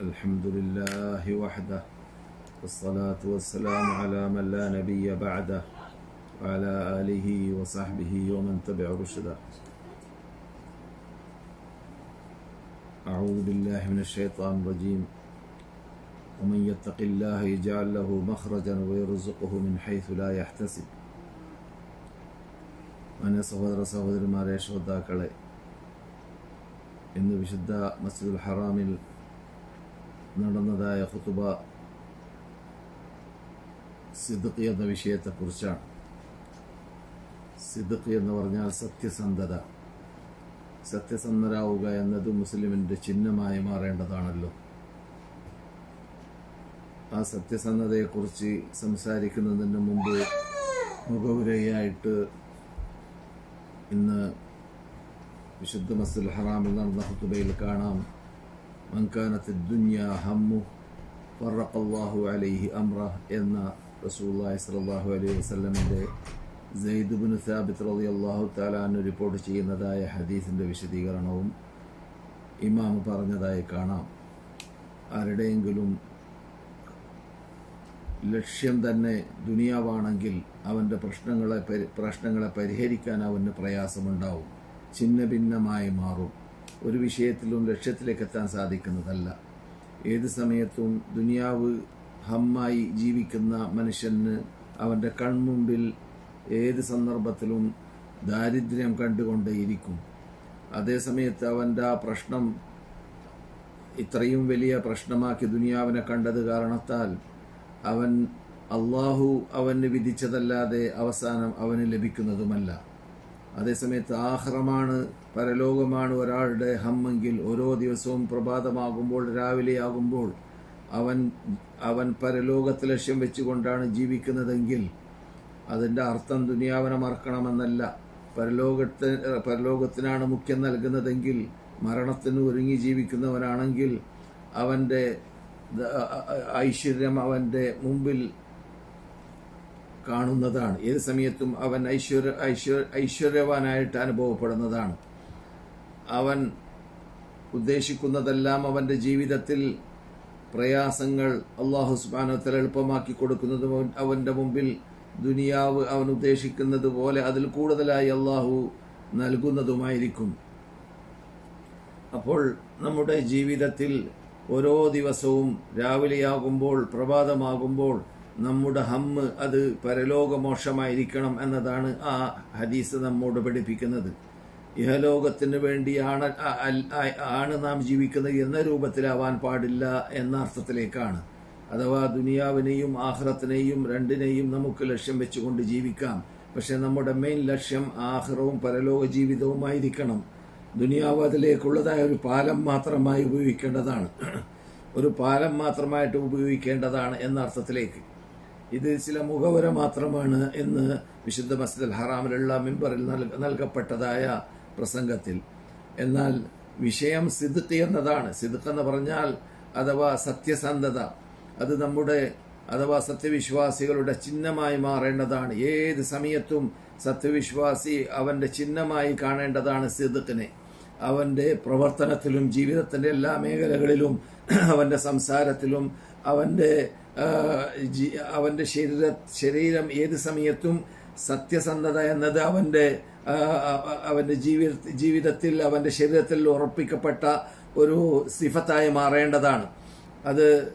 الحمد لله وحده والصلاة والسلام على من لا نبي بعده وعلى آله وصحبه ومن تبع رشده أعوذ بالله من الشيطان الرجيم ومن يتق الله يجعل له مخرجا ويرزقه من حيث لا يحتسب മാന്യ സഹോദര സഹോദരിമാരെ ശ്രോതാക്കളെ ഇന്ന് വിശുദ്ധ മസ്ജിദുൽ ഹറാമിൽ നടന്നതായ ഖുതുബ സിദ്ഖ് എന്ന വിഷയത്തെക്കുറിച്ചാണ്. സിദ്ഖ് എന്ന് പറഞ്ഞാൽ സത്യസന്ധത. സത്യസന്ധരാവുക എന്നത് മുസ്ലിമിന്റെ ചിഹ്നമായി മാറേണ്ടതാണല്ലോ. ആ സത്യസന്ധതയെക്കുറിച്ച് സംസാരിക്കുന്നതിന് മുമ്പ് മുഖവുരയായിട്ട് ഇന്ന് വിശുദ്ധ മസ്ജിദുൽ ഹറാമിൽ നടന്ന ഹുത്തുബയിൽ കാണാം. മൻകാനത്ത് ദുന്യ ഹമ്മു ഫറഖല്ലാഹു അലൈഹി അമ്ര എന്ന റസൂല്ലാഹി സ്വല്ലല്ലാഹു അലൈഹി വസ്ലമിന്റെ സെയ്ദ് സാബിത് റലി റളിയല്ലാഹു തആല റിപ്പോർട്ട് ചെയ്യുന്നതായ ഹദീസിന്റെ വിശദീകരണവും ഇമാം പറഞ്ഞതായി കാണാം. ആരുടെയെങ്കിലും ലക്ഷ്യം തന്നെ ദുനിയാവാണെങ്കിൽ അവന്റെ പ്രശ്നങ്ങളെ പരി- പ്രശ്നങ്ങളെ പരിഹരിക്കാൻ അവന് പ്രയാസമുണ്ടാവും. ഛിന്ന ഭിന്നമായി മാറും. ഒരു വിഷയത്തിലും ലക്ഷ്യത്തിലേക്ക് എത്താൻ സാധിക്കുന്നതല്ല. ഏത് സമയത്തും ദുനിയാവ് ഹമ്മായി ജീവിക്കുന്ന മനുഷ്യന് അവന്റെ കൺമുമ്പിൽ ഏത് സന്ദർഭത്തിലും ദാരിദ്ര്യം കണ്ടുകൊണ്ടേയിരിക്കും. അതേസമയത്ത് അവന്റെ ആ പ്രശ്നം ഇത്രയും വലിയ പ്രശ്നമാക്കി ദുനിയാവിനെ കണ്ടത് കാരണത്താൽ അവൻ അള്ളാഹു അവന് വിധിച്ചതല്ലാതെ അവസാനം അവന് ലഭിക്കുന്നതുമല്ല. അതേസമയത്ത് ആഹ്റമാണ് പരലോകമാണ് ഒരാളുടെ ഹമ്മെങ്കിൽ ഓരോ ദിവസവും പ്രഭാതമാകുമ്പോൾ രാവിലെയാകുമ്പോൾ അവൻ അവൻ പരലോകത്ത് ലക്ഷ്യം വെച്ചുകൊണ്ടാണ് ജീവിക്കുന്നതെങ്കിൽ അതിന്റെ അർത്ഥം ദുനിയാവനെ മറക്കണമെന്നല്ല. പരലോകത്തെ പരലോകത്തിനാണ് മുഖ്യം നൽകുന്നതെങ്കിൽ മരണത്തിന് ഒരുങ്ങി ജീവിക്കുന്നവനാണെങ്കിൽ അവന്റെ ഐശ്വര്യം അവന്റെ മുമ്പിൽ കാണുന്നതാണ്. ഏത് സമയത്തും അവൻ ഐശ്വര്യ ഐശ്വര്യ ഐശ്വര്യവാനായിട്ട് അനുഭവപ്പെടുന്നതാണ്. അവൻ ഉദ്ദേശിക്കുന്നതെല്ലാം അവന്റെ ജീവിതത്തിൽ പ്രയാസങ്ങൾ അള്ളാഹു സുബാനത്തിൽ എളുപ്പമാക്കി കൊടുക്കുന്നതും അവന്റെ മുമ്പിൽ ദുനിയാവ് അവൻ ഉദ്ദേശിക്കുന്നത് പോലെ അതിൽ കൂടുതലായി അള്ളാഹു നൽകുന്നതുമായിരിക്കും. അപ്പോൾ നമ്മുടെ ജീവിതത്തിൽ ഓരോ ദിവസവും രാവിലെയാകുമ്പോൾ പ്രഭാതമാകുമ്പോൾ നമ്മുടെ ഹമ്മ് അത് പരലോകമോക്ഷമായിരിക്കണം എന്നതാണ് ആ ഹദീസ് നമ്മോട് പഠിപ്പിക്കുന്നത്. ഇഹലോകത്തിന് വേണ്ടിയാണ് ആണ് നാം ജീവിക്കുന്നത് എന്ന രൂപത്തിലാവാൻ പാടില്ല എന്ന അർത്ഥത്തിലേക്കാണ്. അഥവാ ദുനിയാവിനെയും ആഹ്റത്തിനെയും രണ്ടിനെയും നമുക്ക് ലക്ഷ്യം വെച്ചുകൊണ്ട് ജീവിക്കാം. പക്ഷെ നമ്മുടെ മെയിൻ ലക്ഷ്യം ആഹ്റവും പരലോക ജീവിതവുമായിരിക്കണം. ദുനിയാവ് അതിലേക്കുള്ളതായ ഒരു പാലം മാത്രമായി ഉപയോഗിക്കേണ്ടതാണ്. ഒരു പാലം മാത്രമായിട്ട് ഉപയോഗിക്കേണ്ടതാണ് എന്ന അർത്ഥത്തിലേക്ക്. ഇത് ചില മുഖവര മാത്രമാണ് എന്ന് വിശുദ്ധ മസ്ജിദ് ഹറാമിലുള്ള മിമ്പറിൽ നൽകപ്പെട്ടതായ പ്രസംഗത്തിൽ. എന്നാൽ വിഷയം സിദ്ഖ് എന്നതാണ്. സിദ്ഖ് എന്ന് പറഞ്ഞാൽ അഥവാ സത്യസന്ധത. അത് നമ്മുടെ അഥവാ സത്യവിശ്വാസികളുടെ ചിഹ്നമായി മാറേണ്ടതാണ്. ഏത് സമയത്തും സത്യവിശ്വാസി അവന്റെ ചിഹ്നമായി കാണേണ്ടതാണ് സിദ്ഖിനെ. അവന്റെ പ്രവർത്തനത്തിലും ജീവിതത്തിന്റെ എല്ലാ മേഖലകളിലും അവന്റെ സംസാരത്തിലും അവന്റെ അവന്റെ ശരീര ശരീരം ഏത് സമയത്തും സത്യസന്ധത എന്നത് അവന്റെ അവന്റെ ജീവിത ജീവിതത്തിൽ അവന്റെ ശരീരത്തിൽ ഉറപ്പിക്കപ്പെട്ട ഒരു സിഫത്തായി മാറേണ്ടതാണ്. അത്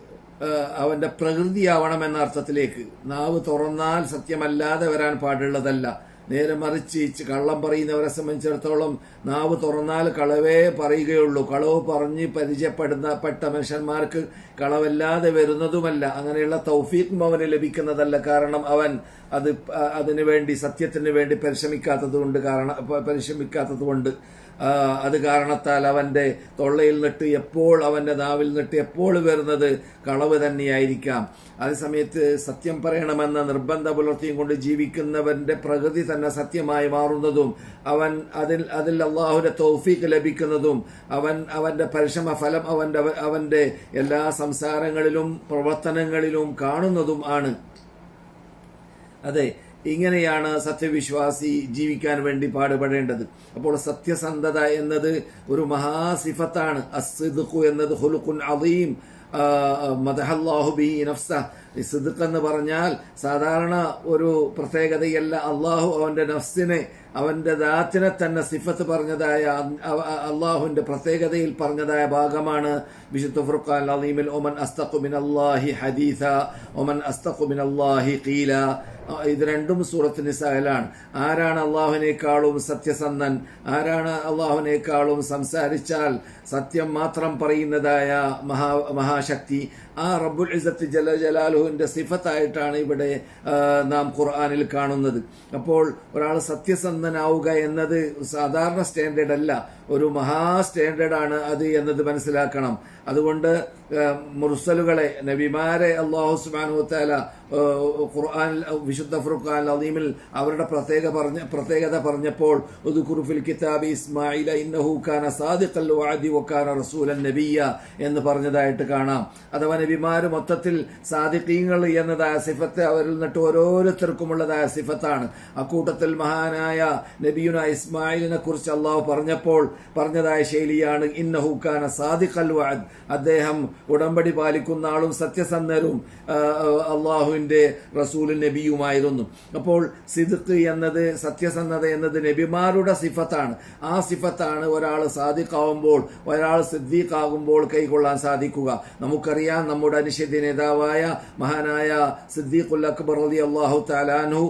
അവന്റെ പ്രകൃതിയാവണം എന്ന അർത്ഥത്തിലേക്ക്. നാവ് തുറന്നാൽ സത്യമല്ലാതെ വരാൻ പാടുള്ളതല്ല. നേരെ മറിച്ച് കള്ളം പറയുന്നവരെ സംബന്ധിച്ചിടത്തോളം നാവ് തുറന്നാൽ കളവേ പറയുകയുള്ളൂ. കളവ് പറഞ്ഞ് പരിചയപ്പെടുന്ന പെട്ട മനുഷ്യന്മാർക്ക് കളവല്ലാതെ വരുന്നതുമല്ല. അങ്ങനെയുള്ള തൗഫീഖും അവന് ലഭിക്കുന്നതല്ല കാരണം അവൻ അത് അതിനുവേണ്ടി അതിനു വേണ്ടി സത്യത്തിന് വേണ്ടി പരിശ്രമിക്കാത്തത് കൊണ്ട് കാരണം പരിശ്രമിക്കാത്തതുകൊണ്ട്. അത് കാരണത്താൽ അവന്റെ തൊള്ളയിൽ നിട്ട് എപ്പോൾ അവന്റെ നാവിൽ നിട്ട് എപ്പോൾ വരുന്നത് കളവ് തന്നെയായിരിക്കാം. അതേസമയത്ത് സത്യം പറയണമെന്ന നിർബന്ധ പുലർത്തിയും കൊണ്ട് ജീവിക്കുന്നവന്റെ പ്രകൃതി തന്നെ സത്യമായി മാറുന്നതും അവൻ അതിൽ അതിൽ അള്ളാഹുവിന്റെ തൗഫീക്ക് ലഭിക്കുന്നതും അവൻ അവന്റെ പരിശ്രമ ഫലം അവന്റെ അവന്റെ എല്ലാ സംസാരങ്ങളിലും പ്രവർത്തനങ്ങളിലും കാണുന്നതും ആണ്. അതെ ഇങ്ങനെയാണ് സത്യവിശ്വാസി ജീവിക്കാൻ വേണ്ടി പാടുപെടേണ്ടത്. അപ്പോൾ സത്യസന്ധത എന്നത് ഒരു മഹാസിഫത്താണ്. അസിദ്ഖു എന്നത് ഹുലുഖുൻ അലീം മദഹല്ലാഹു ബി നഫ്സ. എന്ന് പറഞ്ഞാൽ സാധാരണ ഒരു പ്രത്യേകതയല്ല. അള്ളാഹു അവന്റെ നഫ്സിനെ അവന്റെ ദാത്തിനെ തന്നെ സിഫത്ത് പറഞ്ഞതായ അള്ളാഹുവിന്റെ പ്രത്യേകതയിൽ പറഞ്ഞതായ ഭാഗമാണ്. വിശുദ്ധ ഫുർഖാൻ അലീമിൽ ഒമൻ അസ്തഖു അള്ളാഹി ഹദീസ. ഒമൻ അസ്തഖു അള്ളാഹി ഖീല. ഇത് രണ്ടും സൂറത്ത് നിസായിലാണ്. ആരാണ് അള്ളാഹുവിനേക്കാളും സത്യസന്ധൻ? ആരാണ് അള്ളാഹുവിനേക്കാളും സംസാരിച്ചാൽ സത്യം മാത്രം പറയുന്നതായ മഹാ മഹാശക്തി? ആ റബ്ബുൽ ഇസത്ത് ജല ജലാലുഹുവിന്റെ സിഫത്തായിട്ടാണ് ഇവിടെ നാം ഖുർആാനിൽ കാണുന്നത്. അപ്പോൾ ഒരാൾ സത്യസന്ധനാവുക എന്നത് സാധാരണ സ്റ്റാൻഡേർഡ് അല്ല. ഒരു മഹാ സ്റ്റാൻഡേർഡാണ് അത് എന്നത് മനസ്സിലാക്കണം. അതുകൊണ്ട് മുർസലുകളെ നബിമാരെ അള്ളാഹു സുബാനുത്താല ഖുർആൻ വിശുദ്ധ ഫുർഖാൻ അലീമിൽ അവരുടെ പ്രത്യേക പറഞ്ഞ പ്രത്യേകത പറഞ്ഞപ്പോൾ ഉദുഖുറുഫിൽ കിതാബി ഇസ്മായില ഇന്നഹു ഖാന സാദിഖൽ വാദി വക്കാന റസൂലൻ നബിയ എന്ന് പറഞ്ഞതായിട്ട് കാണാം. അഥവാ നബിമാര് മൊത്തത്തിൽ സാദിഖീങ്ങൾ എന്നതായ സിഫത്ത് അവരിൽ നിന്നിട്ട് ഓരോരുത്തർക്കുമുള്ളതായ സിഫത്താണ്. അക്കൂട്ടത്തിൽ മഹാനായ നബിയുന ഇസ്മായിലിനെ കുറിച്ച് അള്ളാഹു പറഞ്ഞപ്പോൾ പറഞ്ഞതായ ശൈലിയാണ്. ഇന്നഹു ഖാന സാദിഖൽ വാദ് അദ്ദേഹം ഉടമ്പടി പാലിക്കുന്ന ആളും സത്യസന്ധരും അള്ളാഹുവിന്റെ റസൂൽ നബിയുമായിരുന്നു. അപ്പോൾ സിദ്ഖ് എന്നത് സത്യസന്ധത എന്നത് നബിമാരുടെ സിഫത്താണ്. ആ സിഫത്താണ് ഒരാൾ സാദിഖാവുമ്പോൾ ഒരാൾ സിദ്ദീഖാകുമ്പോൾ കൈകൊള്ളാൻ സാധിക്കുക. നമുക്കറിയാം നമ്മുടെ അനിഷേധ്യ നേതാവായ മഹാനായ സിദ്ദീഖുൽ അക്ബർ അലി അള്ളാഹു താലാൻഹു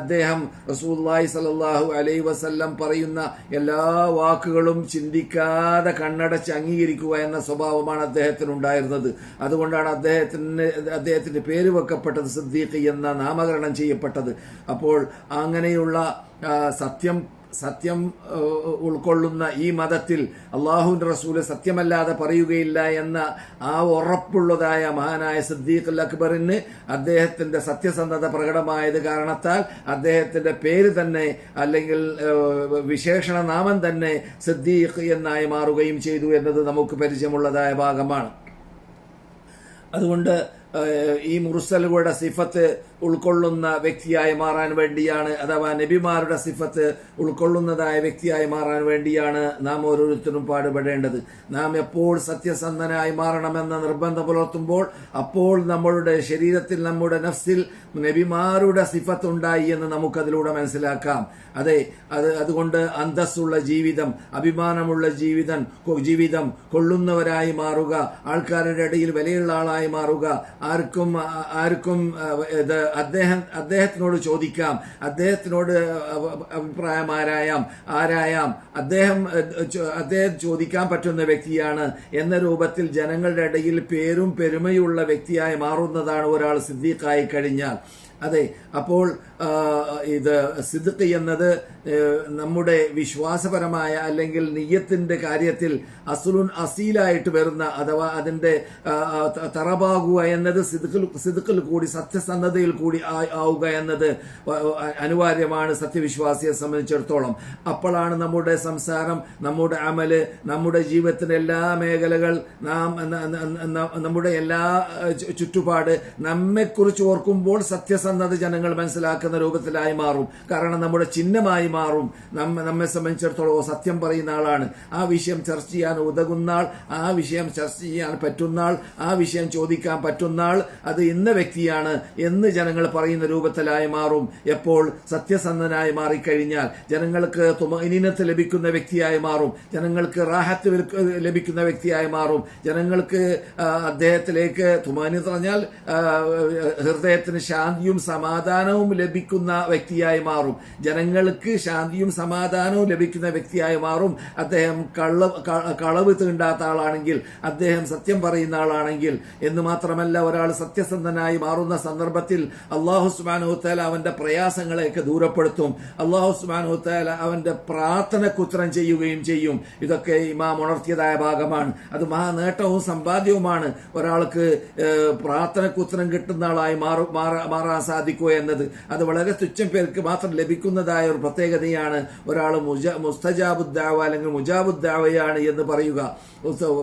അദ്ദേഹം റസൂല്ലായി സലാഹു അലൈ വസല്ലം പറയുന്ന എല്ലാ വാക്കുകളും ചിന്തിക്കാതെ കണ്ണടച്ച് അംഗീകരിക്കുക എന്ന സ്വഭാവമാണ് അദ്ദേഹത്തിന് ഉണ്ടായിരുന്നത് അതുകൊണ്ടാണ് അദ്ദേഹത്തിന് അദ്ദേഹത്തിന്റെ പേര് വെക്കപ്പെട്ടത് സിദ്ദീഖ് എന്ന നാമകരണം ചെയ്യപ്പെട്ടത്. അപ്പോൾ അങ്ങനെയുള്ള സത്യം സത്യം ഉൾക്കൊള്ളുന്ന ഈ മതത്തിൽ അള്ളാഹുവിന്റെ റസൂൽ സത്യമല്ലാതെ പറയുകയില്ല എന്ന ആ ഉറപ്പുള്ളതായ മഹാനായ സിദ്ദീഖ് അൽ അക്ബറിന് അദ്ദേഹത്തിന്റെ സത്യസന്ധത പ്രകടമായത് കാരണത്താൽ അദ്ദേഹത്തിന്റെ പേര് തന്നെ അല്ലെങ്കിൽ വിശേഷണ നാമം തന്നെ സിദ്ദീഖ് എന്നായി മാറുകയും ചെയ്തു എന്നത് നമുക്ക് പരിചയമുള്ളതായ ഭാഗമാണ്. അതുകൊണ്ട് ഈ മുറുസലുകളുടെ സിഫത്ത് ഉൾക്കൊള്ളുന്ന വ്യക്തിയായി മാറാൻ വേണ്ടിയാണ് അഥവാ നബിമാരുടെ സിഫത്ത് ഉൾക്കൊള്ളുന്നതായ വ്യക്തിയായി മാറാൻ വേണ്ടിയാണ് നാം ഓരോരുത്തരും പാടുപെടേണ്ടത്. നാം എപ്പോൾ സത്യസന്ധനായി മാറണമെന്ന നിർബന്ധം പുലർത്തുമ്പോൾ അപ്പോൾ നമ്മളുടെ ശരീരത്തിൽ നമ്മുടെ നഫ്സിൽ നബിമാരുടെ സിഫത്ത് ഉണ്ടായി എന്ന് നമുക്കതിലൂടെ മനസ്സിലാക്കാം. അതെ അത് അതുകൊണ്ട് അന്തസ്സുള്ള ജീവിതം അഭിമാനമുള്ള ജീവിതം ജീവിതം കൊള്ളുന്നവരായി മാറുക ആൾക്കാരുടെ ഇടയിൽ വിലയുള്ള ആളായി മാറുക ആർക്കും ആർക്കും ഇത് അദ്ദേഹം അദ്ദേഹത്തിനോട് ചോദിക്കാം. അദ്ദേഹത്തിനോട് അഭിപ്രായം ആരായാം? ആരായാം? അദ്ദേഹം അദ്ദേഹം ചോദിക്കാൻ പറ്റുന്ന വ്യക്തിയാണ്. എന്ന രൂപത്തിൽ ജനങ്ങളുടെ ഇടയിൽ പേരും പെരുമയുള്ള വ്യക്തിയായി മാറുന്നതാണ് ഒരാൾ സിദ്ദീഖായി കഴിഞ്ഞാൽ. അതെ അപ്പോൾ ഇത് സിദ്ദ് എന്നത് നമ്മുടെ വിശ്വാസപരമായ അല്ലെങ്കിൽ നെയ്യത്തിന്റെ കാര്യത്തിൽ അസുലുൻ അസീലായിട്ട് വരുന്ന അഥവാ അതിന്റെ തറബാകുക എന്നത് സിദ്ക്കിൽ കൂടി സത്യസന്ധതയിൽ കൂടി ആവുക എന്നത് അനിവാര്യമാണ് സത്യവിശ്വാസിയെ സംബന്ധിച്ചിടത്തോളം. അപ്പോഴാണ് നമ്മുടെ സംസാരം നമ്മുടെ അമൽ നമ്മുടെ ജീവിതത്തിന്റെ എല്ലാ മേഖലകൾ നാം നമ്മുടെ എല്ലാ ചുറ്റുപാട് നമ്മെക്കുറിച്ച് ഓർക്കുമ്പോൾ സത്യസന്ധത ജനങ്ങൾ മനസ്സിലാക്കുന്ന രൂപത്തിലായി മാറും. കാരണം നമ്മുടെ ചിഹ്നമായി മാറും. നമ്മ സംബന്ധിച്ചിടത്തോളം സത്യം പറയുന്ന ആളാണ്. ആ വിഷയം ചർച്ച ചെയ്യാൻ ഉതകുന്ന ആൾ ആ വിഷയം ചർച്ച ചെയ്യാൻ പറ്റുന്ന ആൾ ആ വിഷയം ചോദിക്കാൻ പറ്റുന്ന ആൾ അത് ഇന്ന വ്യക്തിയാണ് എന്ന് ജനങ്ങൾ പറയുന്ന രൂപത്തിലായി മാറും. എപ്പോൾ സത്യസന്ധനായി മാറിക്കഴിഞ്ഞാൽ ജനങ്ങൾക്ക് ഇനിനത്ത് ലഭിക്കുന്ന വ്യക്തിയായി മാറും. ജനങ്ങൾക്ക് റാഹത്ത് ലഭിക്കുന്ന വ്യക്തിയായി മാറും. ജനങ്ങൾക്ക് അദ്ദേഹത്തിലേക്ക് തുമാനി പറഞ്ഞാൽ ഹൃദയത്തിന് ശാന്തിയും സമാധാനവും ലഭിക്കുന്ന വ്യക്തിയായി മാറും. ജനങ്ങൾക്ക് ശാന്തിയും സമാധാനവും ലഭിക്കുന്ന വ്യക്തിയായി മാറും. അദ്ദേഹം കള്ള കളവ് തീണ്ടാത്ത ആളാണെങ്കിൽ അദ്ദേഹം സത്യം പറയുന്ന ആളാണെങ്കിൽ എന്ന് മാത്രമല്ല ഒരാൾ സത്യസന്ധനായി മാറുന്ന സന്ദർഭത്തിൽ അള്ളാഹു സുബാനുത്താല അവന്റെ പ്രയാസങ്ങളെയൊക്കെ ദൂരപ്പെടുത്തും. അള്ളാഹു സുബാനുത്താല അവന്റെ പ്രാർത്ഥന ഉത്തരം ചെയ്യുകയും ചെയ്യും. ഇതൊക്കെ ഇമാം ഉണർത്തിയതായ ഭാഗമാണ്. അത് മഹാ നേട്ടവും സമ്പാദ്യവുമാണ്. ഒരാൾക്ക് പ്രാർത്ഥന കുത്രം കിട്ടുന്ന ആളായി മാറാൻ സാധിക്കുക എന്നത്. അത് വളരെ തുച്ഛം പേർക്ക് മാത്രം ലഭിക്കുന്നതായ ഒരു പ്രത്യേകതയാണ് ഒരാൾ മുജ മുസ്തജാബുദ്ദാവ അല്ലെങ്കിൽ മുജാബുദ്ദാവയാണ് എന്ന് പറയുക.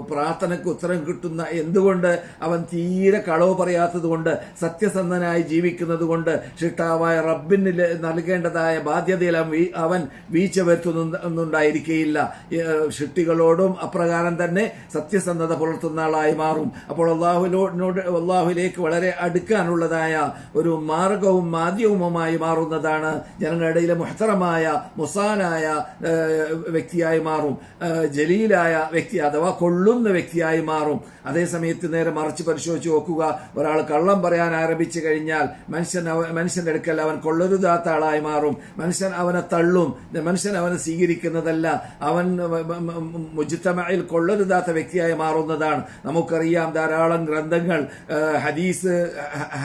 പ്രാർത്ഥനയ്ക്ക് ഉത്തരം കിട്ടുന്ന എന്തുകൊണ്ട്? അവൻ തീരെ കളവ് പറയാത്തത് കൊണ്ട് സത്യസന്ധനായി ജീവിക്കുന്നത് കൊണ്ട് ഷിട്ടാവായ റബ്ബിന് നൽകേണ്ടതായ ബാധ്യതയിൽ അവൻ വീഴ്ച വരുത്തുന്നുണ്ടായിരിക്കുകയില്ല ഷിട്ടികളോടും അപ്രകാരം തന്നെ സത്യസന്ധത പുലർത്തുന്ന ആളായി മാറും. അപ്പോൾ അള്ളാഹുലോട് അള്ളാഹുലേക്ക് വളരെ അടുക്കാനുള്ളതായ ഒരു മാർഗവും മാധ്യമവുമായി മാറുന്നതാണ്. ജനങ്ങളുടെ മുഹത്തറമായ മുസാനായ വ്യക്തിയായി മാറും. ജലീലായ വ്യക്തി അഥവാ കൊള്ളുന്ന വ്യക്തിയായി മാറും. അതേസമയത്ത് നേരെ മറിച്ച് പരിശോധിച്ച് നോക്കുക. ഒരാൾ കള്ളം പറയാൻ ആരംഭിച്ചു കഴിഞ്ഞാൽ മനുഷ്യൻ മനുഷ്യന്റെ അടുക്കൽ അവൻ കൊള്ളരുതാത്ത ആളായി മാറും. മനുഷ്യൻ അവനെ തള്ളും. മനുഷ്യൻ അവനെ സ്വീകരിക്കുന്നതല്ല. അവൻ മുജിത്തമയിൽ കൊള്ളരുതാത്ത വ്യക്തിയായി മാറുന്നതാണ്. നമുക്കറിയാം ധാരാളം ഗ്രന്ഥങ്ങൾ ഹദീസ്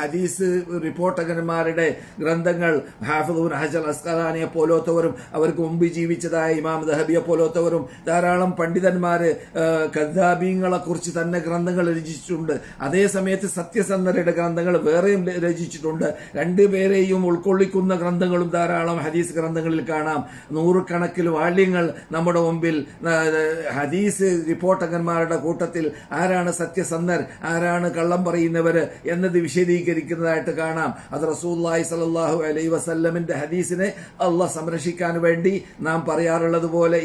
ഹദീസ് റിപ്പോർട്ടകന്മാരുടെ ഗ്രന്ഥങ്ങൾ. ഹാഫിദുൻ ഹജൽ അസ്കലാനിയെ പോലോത്തവരും അവർക്ക് മുമ്പ് ജീവിച്ചതായ ഇമാം ദഹബിയെ പോലോത്തവരും ധാരാളം പണ്ഡിതന്മാര് കദ്ദാബീങ്ങളെ കുറിച്ച് തന്നെ ഗ്രന്ഥങ്ങൾ രചിച്ചിട്ടുണ്ട്. അതേ സമയത്ത് സത്യസന്ധരുടെ ഗ്രന്ഥങ്ങൾ വേറെയും രചിച്ചിട്ടുണ്ട്. രണ്ടുപേരെയും ഉൾക്കൊള്ളിക്കുന്ന ഗ്രന്ഥങ്ങളും ധാരാളം ഹദീസ് ഗ്രന്ഥങ്ങളിൽ കാണാം. നൂറുകണക്കിൽ വാല്യങ്ങൾ നമ്മുടെ മുമ്പിൽ ഹദീസ് റിപ്പോർട്ടകന്മാരുടെ കൂട്ടത്തിൽ ആരാണ് സത്യസന്ധർ ആരാണ് കള്ളം പറയുന്നവർ എന്നത് വിശദീകരിക്കുന്നതായിട്ട് കാണാം. അത് റസൂല്ലായി സലാഹു അലൈ വസല്ലമിന്റെ ഹദീസിനെ അള്ളാഹ് സംരക്ഷിക്കാൻ വേണ്ടി നാം പറയാറുള്ളത് പോലെ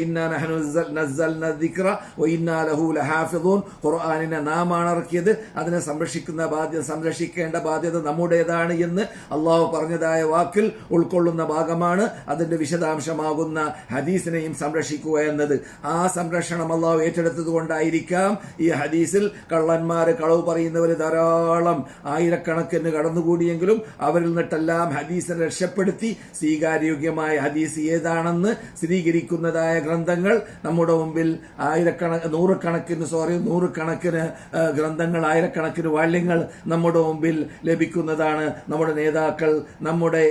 ഖുർആാനിനെ നാം ഇറക്കിയത് അതിനെ സംരക്ഷിക്കുന്ന ബാധ്യത സംരക്ഷിക്കേണ്ട ബാധ്യത നമ്മുടേതാണ് എന്ന് അള്ളാഹു പറഞ്ഞതായ വാക്കിൽ ഉൾക്കൊള്ളുന്ന ഭാഗമാണ് അതിന്റെ വിശദാംശമാകുന്ന ഹദീസിനെയും സംരക്ഷിക്കുക എന്നത്. ആ സംരക്ഷണം അള്ളാഹു ഏറ്റെടുത്തത് കൊണ്ടായിരിക്കാം ഈ ഹദീസിൽ കള്ളന്മാര് കളവ് പറയുന്നവർ ധാരാളം ആയിരക്കണക്കിന് കടന്നുകൂടിയെങ്കിലും അവരിൽ നിന്നിട്ടെല്ലാം ഹദീസിനെ രക്ഷപ്പെടുത്തി. സ്വീകാര്യോഗ്യമായ ഹദീസ് ഏതാണെന്ന് സ്ഥിരീകരിക്കുന്നതായ ഗ്രന്ഥങ്ങൾ നമ്മുടെ മുമ്പിൽ ആയിരക്കണ നൂറുകണക്കിന് സോറി നൂറുകണക്കിന് ഗ്രന്ഥങ്ങൾ ആയിരക്കണക്കിന് വാല്യങ്ങൾ നമ്മുടെ മുമ്പിൽ ലഭിക്കുന്നതാണ്. നമ്മുടെ നേതാക്കൾ നമ്മുടെ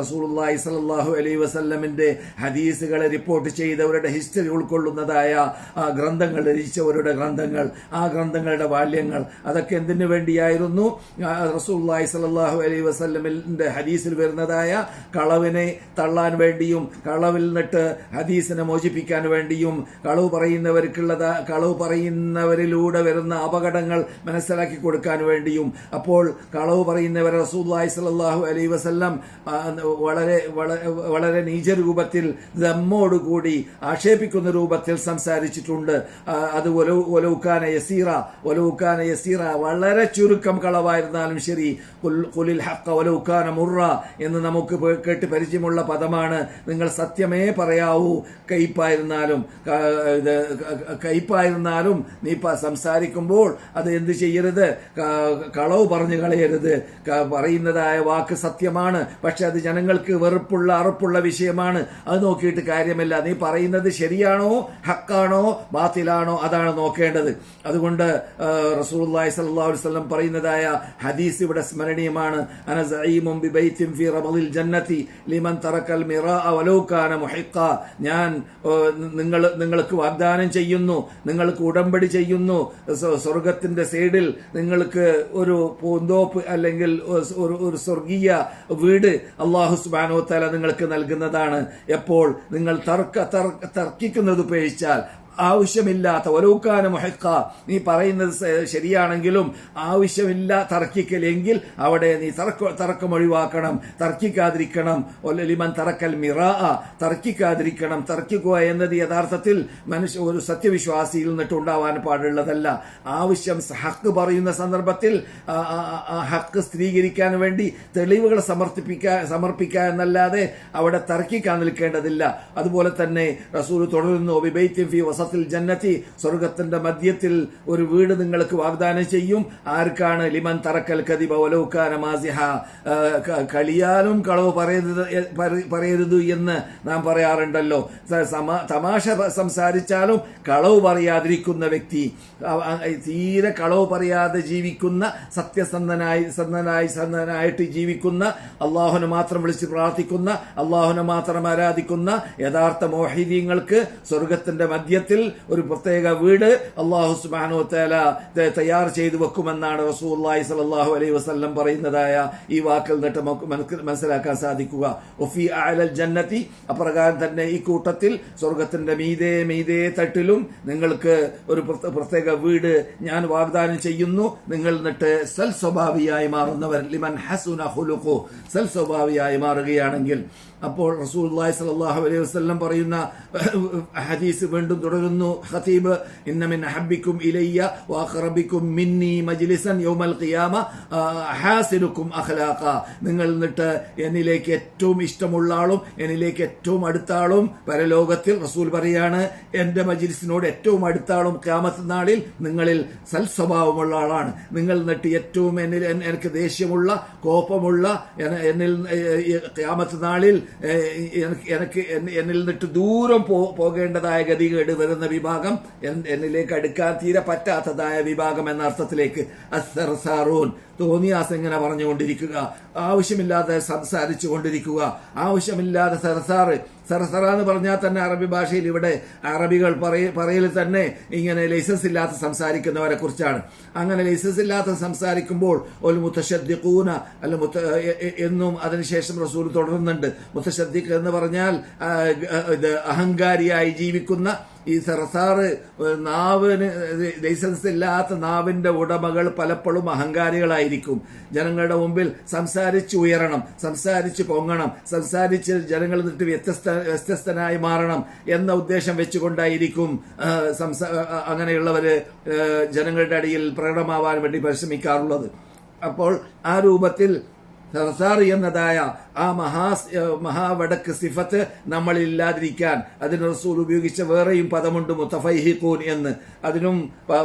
റസൂലുള്ളാഹി സ്വല്ലല്ലാഹു അലൈഹി വസല്ലമിന്റെ ഹദീസുകളെ റിപ്പോർട്ട് ചെയ്തവരുടെ ഹിസ്റ്ററി ഉൾക്കൊള്ളുന്നതായ ഗ്രന്ഥങ്ങൾ രചിച്ചവരുടെ ഗ്രന്ഥങ്ങൾ ആ ഗ്രന്ഥങ്ങളുടെ വാല്യങ്ങൾ അതൊക്കെ എന്തിനു വേണ്ടിയായിരുന്നു? റസൂലുള്ളാഹി സ്വല്ലല്ലാഹു അലൈഹി വസല്ലമിന്റെ ഹദീസിൽ വരുന്നതായ കളവിനെ തള്ളാൻ വേണ്ടിയും കളവിൽ നിന്നിട്ട് ഹദീസിനെ മോചിപ്പിക്കാൻ വേണ്ടിയും കളവ് പറയുന്നവർക്കുള്ളത് കളവ് പറയുന്നവരിലൂടെ വരുന്ന അപകടങ്ങൾ മനസ്സിലാക്കി കൊടുക്കാൻ വേണ്ടിയും അപ്പോൾ കളവ് പറയുന്നവർ റസൂല്ലായി സലാഹു അലൈ വസല്ലം വളരെ വളരെ നീചരൂപത്തിൽ ദമ്മോടുകൂടി ആക്ഷേപിക്കുന്ന രൂപത്തിൽ സംസാരിച്ചിട്ടുണ്ട്. അത് ഒലു- യസീറ ഒലൗക്കാന യസീറ വളരെ ചുരുക്കം കളവായിരുന്നാലും ശരി. കുലിൽ ഹക്ക ഒലൗക്കാന മുറ എന്ന് നമുക്ക് കേട്ട് പരിചയമുള്ള പദമാണ് നിങ്ങൾ സത്യമേ പറയാവൂ. കയ്പായിരുന്നാലും ഇത് കയ്പായിരുന്നാലും നീ സംസാരിക്കുമ്പോൾ അത് എന്ത് ചെയ്യരുത്? കളവ് പറഞ്ഞു കളയരുത്. പറയുന്നതായ വാക്ക് സത്യമാണ്. പക്ഷെ അത് ജനങ്ങൾക്ക് വെറുപ്പുള്ള അറുപ്പുള്ള വിഷയമാണ്. അത് നോക്കിയിട്ട് കാര്യമില്ല. നീ പറയുന്നത് ശരിയാണോ ഹക്കാണോ ബാത്തിലാണോ? അതാണ് നോക്കേണ്ടത്. അതുകൊണ്ട് സ്വല്ലല്ലാഹു അലൈഹി വസല്ലം പറയുന്നതായ ഹദീസ് ഇവിടെ സ്മരണീയമാണ്. അന സഈമും ബിബൈത്തിൻ ഫി റബദിൽ ജന്നതി ലിമൻ തറക്കൽ മിറാഅ വലൗ കാന മുഹിഖ ഞാൻ നിങ്ങൾ നിങ്ങൾക്ക് വാഗ്ദാനം ചെയ്യുന്നു നിങ്ങൾക്ക് ഉടമ്പടി ചെയ്യുന്നു. സ്വ- സ്വർഗത്തിന്റെ സൈഡിൽ നിങ്ങൾക്ക് ഒരു പൂന്തോപ്പ് അല്ലെങ്കിൽ ഒരു ഒരു സ്വർഗീയ വീട് അള്ളാഹു സുബാനോ തല നിങ്ങൾക്ക് നൽകുന്നതാണ്. എപ്പോൾ? നിങ്ങൾ തർക്ക- തർക്കിക്കുന്നത് ഉപേക്ഷിച്ചാൽ ആവശ്യമില്ലാത്ത ഒലൂക്കാന മുഹക്ക നീ പറയുന്നത് ശരിയാണെങ്കിലും ആവശ്യമില്ല തർക്കിക്കലെങ്കിൽ അവിടെ നീ തർക്ക തർക്കം ഒഴിവാക്കണം തർക്കിക്കാതിരിക്കണം. ഒലിമൻ ലിമൻ തറക്കൽ മിറ തർക്കിക്കാതിരിക്കണം. തർക്കിക്കുക എന്നത് യഥാർത്ഥത്തിൽ മനുഷ്യ ഒരു സത്യവിശ്വാസിയിൽ നിന്നിട്ട് ഉണ്ടാവാൻ പാടുള്ളതല്ല. ആവശ്യം ഹക്ക് പറയുന്ന സന്ദർഭത്തിൽ ഹക്ക് സ്ഥിരീകരിക്കാൻ വേണ്ടി തെളിവുകൾ സമർപ്പിക്കാൻ സമർപ്പിക്കുക എന്നല്ലാതെ അവിടെ തർക്കിക്കാൻ നിൽക്കേണ്ടതില്ല. അതുപോലെ തന്നെ റസൂൽ തുടരുന്നു വിബൈത്യം ഫി വസത്തിൽ ജന്നത്തി സ്വർഗത്തിന്റെ മധ്യത്തിൽ ഒരു വീട് നിങ്ങൾക്ക് വാഗ്ദാനം ചെയ്യും. ആർക്കാണ്? ലിമൻ തറക്കൽ കദിബ ഒലൗക്കാന മാസിഹ. ആ, ക- കളിയാലും കളവ് പറയരുത് പറയരുത് എന്ന് നാം പറയാറുണ്ടല്ലോ. തമാശ സംസാരിച്ചാലും കളവ് പറയാതിരിക്കുന്ന വ്യക്തി തീരെ കളവ് പറയാതെ ജീവിക്കുന്ന സത്യസന്ധനായി സന്ധനായി സന്ധനായിട്ട് ജീവിക്കുന്ന അള്ളാഹുനെ മാത്രം വിളിച്ച് പ്രാർത്ഥിക്കുന്ന അള്ളാഹുനെ മാത്രം ആരാധിക്കുന്ന യഥാർത്ഥ മോഹിദീങ്ങൾക്ക് സ്വർഗത്തിന്റെ മധ്യത്തിൽ സ്വർഗത്തിൽ ഒരു പ്രത്യേക വീട് അള്ളാഹു സുബാനോ തേല തയ്യാർ ചെയ്തു വെക്കുമെന്നാണ് റസൂല്ലായി സലാഹു അലൈഹി വസ്ല്ലം പറയുന്നതായ ഈ വാക്കിൽ നിന്നിട്ട് നമുക്ക് മനസ്സിലാക്കാൻ സാധിക്കുക. ഒഫി അലൽ ജന്നത്തി അപ്രകാരം തന്നെ ഈ കൂട്ടത്തിൽ സ്വർഗത്തിന്റെ മീതേ മീതേ തട്ടിലും നിങ്ങൾക്ക് ഒരു പ്രത്യേക വീട് ഞാൻ വാഗ്ദാനം ചെയ്യുന്നു. നിങ്ങൾ എന്നിട്ട് സൽ സ്വഭാവിയായി മാറുന്നവർ ലിമൻ ഹസുന ഹുലുഖു സൽ സ്വഭാവിയായി മാറുകയാണെങ്കിൽ അപ്പോൾ റസൂലുള്ളാഹി സ്വല്ലല്ലാഹു അലൈഹി വസ്ലം പറയുന്ന ഹദീസ് വീണ്ടും തുടരുന്നു. ഖതീബ് ഇന്ന മിൻ അഹബ്ബിക്കും ഇലയ്യ വാഖറബിക്കും മിന്നി മജ്ലിസൻ യൗമൽ ഖിയാമ ഹാസിനുക്കും അഖ്ലാഖ. നിങ്ങൾ എന്നിട്ട് എന്നിലേക്ക് ഏറ്റവും ഇഷ്ടമുള്ള ആളും എന്നിലേക്ക് ഏറ്റവും അടുത്ത ആളും പരലോകത്തിൽ റസൂൽ പറയാണ് എന്റെ മജ്ലിസിനോട് ഏറ്റവും അടുത്ത ആളും ഖിയാമത്ത് നാളിൽ നിങ്ങളിൽ സൽസ്വഭാവമുള്ള ആളാണ്. നിങ്ങൾ എന്നിട്ട് ഏറ്റവും എന്നിൽ എനിക്ക് ദേഷ്യമുള്ള കോപമുള്ള എന്നിൽ ക്യാമത്ത് നാളിൽ എനിക്ക് എന്നിൽ നിന്നിട്ട് ദൂരം പോകേണ്ടതായ ഗതികേട് വരുന്ന വിഭാഗം എന്നിലേക്ക് അടുക്കാൻ തീരെ പറ്റാത്തതായ വിഭാഗം എന്ന അർത്ഥത്തിലേക്ക് അസർസാറൂൻ തോന്നിയാസ് ഇങ്ങനെ പറഞ്ഞുകൊണ്ടിരിക്കുക? ആവശ്യമില്ലാതെ സംസാരിച്ചു കൊണ്ടിരിക്കുക ആവശ്യമില്ലാതെ സരസാറ് സരസറ എന്ന് പറഞ്ഞാൽ തന്നെ അറബി ഭാഷയിൽ ഇവിടെ അറബികൾ പറയ- പറയൽ തന്നെ ഇങ്ങനെ ലൈസൻസ് ഇല്ലാത്ത സംസാരിക്കുന്നവരെ കുറിച്ചാണ്. അങ്ങനെ ലൈസൻസ് ഇല്ലാത്ത സംസാരിക്കുമ്പോൾ ഒരു മുത്തശ്ദിഖൂന അല്ല മുത്ത എന്നും അതിനുശേഷം റസൂൽ തുടരുന്നുണ്ട്. മുത്തശ്ദിഖ് എന്ന് പറഞ്ഞാൽ അഹങ്കാരിയായി ജീവിക്കുന്ന ഈ സർസാറ് നാവിന് ലൈസൻസ് ഇല്ലാത്ത നാവിന്റെ ഉടമകൾ പലപ്പോഴും അഹങ്കാരികളായിരിക്കും. ജനങ്ങളുടെ മുമ്പിൽ സംസാരിച്ച് ഉയരണം സംസാരിച്ച് പൊങ്ങണം സംസാരിച്ച് ജനങ്ങളിൽ നിന്നിട്ട് വ്യത്യസ്ത വ്യത്യസ്തനായി മാറണം എന്ന ഉദ്ദേശം വെച്ചുകൊണ്ടായിരിക്കും അങ്ങനെയുള്ളവര് ജനങ്ങളുടെ അടിയിൽ പ്രകടമാവാൻ വേണ്ടി പരിശ്രമിക്കാറുള്ളത്. അപ്പോൾ ആ രൂപത്തിൽ സർസാർ എന്നതായ ആ മഹാ മഹാവടക്ക് സിഫത്ത് നമ്മളിൽ ഇല്ലാതിരിക്കാൻ അതിന് റസൂൽ ഉപയോഗിച്ച വേറെയും പദമുണ്ട് മുത്തഫൈഹിഖൂൻ എന്ന്. അതിനും